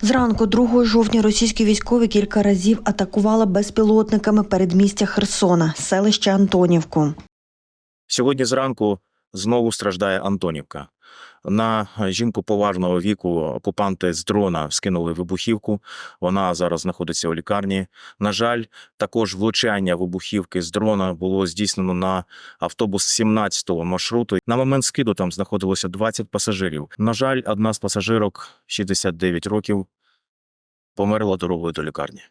Зранку 2 жовтня російські військові кілька разів атакували безпілотниками передмістя Херсона, селище Антонівку. Сьогодні зранку знову страждає Антонівка. На жінку поважного віку окупанти з дрона скинули вибухівку. Вона зараз знаходиться у лікарні. На жаль, також влучання вибухівки з дрона було здійснено на автобус 17-го маршруту. На момент скиду там знаходилося 20 пасажирів. На жаль, одна з пасажирок 69 років померла дорогою до лікарні.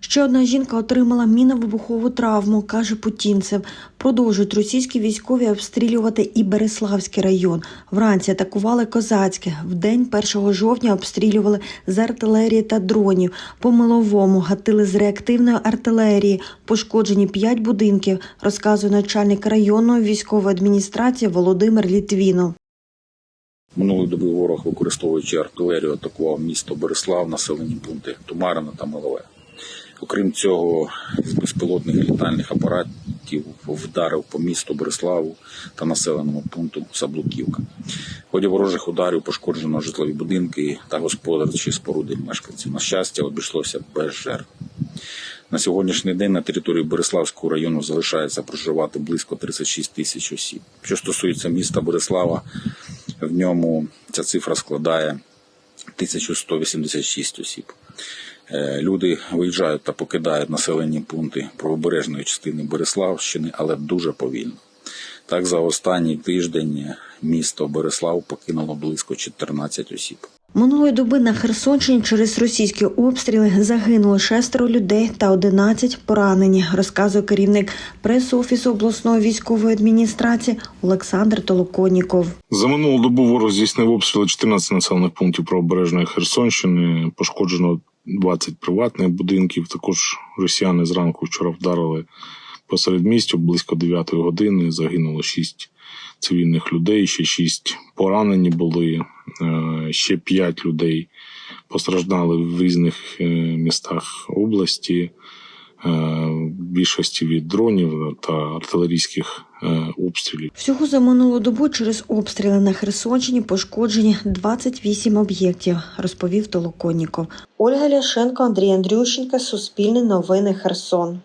Ще одна жінка отримала міновибухову травму, каже Путінцев. Продовжують російські військові обстрілювати і Береславський район. Вранці атакували Козацьке. Вдень 1 жовтня обстрілювали з артилерії та дронів. По миловому гатили з реактивної артилерії. Пошкоджені п'ять будинків, розказує начальник районної військової адміністрації Володимир Літвінов. Минулої доби ворог, використовуючи артилерію, атакував місто Береслав, населені пункти Тумарина та Милове. Окрім цього, з безпілотних літальних апаратів вдарив по місту Береславу та населеному пункту Саблуківка. В ході ворожих ударів пошкоджено житлові будинки та господарчі споруди мешканців. На щастя, обійшлося без жертв. На сьогоднішній день на території Береславського району залишається проживати близько 36 тисяч осіб. Що стосується міста Береслава, в ньому ця цифра складає 1186 осіб. Е, Люди виїжджають та покидають населені пункти правобережної частини Береславщини, але дуже повільно. Так, за останній тиждень місто Береслав покинуло близько 14 осіб. Минулої доби на Херсонщині через російські обстріли загинуло шестеро людей та 11 поранені, розказує керівник прес-офісу обласної військової адміністрації Олександр Толоконіков. За минулу добу ворог здійснив обстріли 14 населених пунктів правобережної Херсонщини. Пошкоджено 20 приватних будинків. Також росіяни зранку вчора вдарили посеред містю близько 9 години. Загинуло 6 цивільних людей, ще 6 поранені були, е, ще 5 людей постраждали в різних е, містах області. е, більшості від дронів та артилерійських обстрілів. Всього за минулу добу через обстріли на Херсонщині пошкоджені 28 об'єктів, розповів Толоконіков. Ольга Ляшенко, Андрій Андрющенко, Суспільне новини Херсон.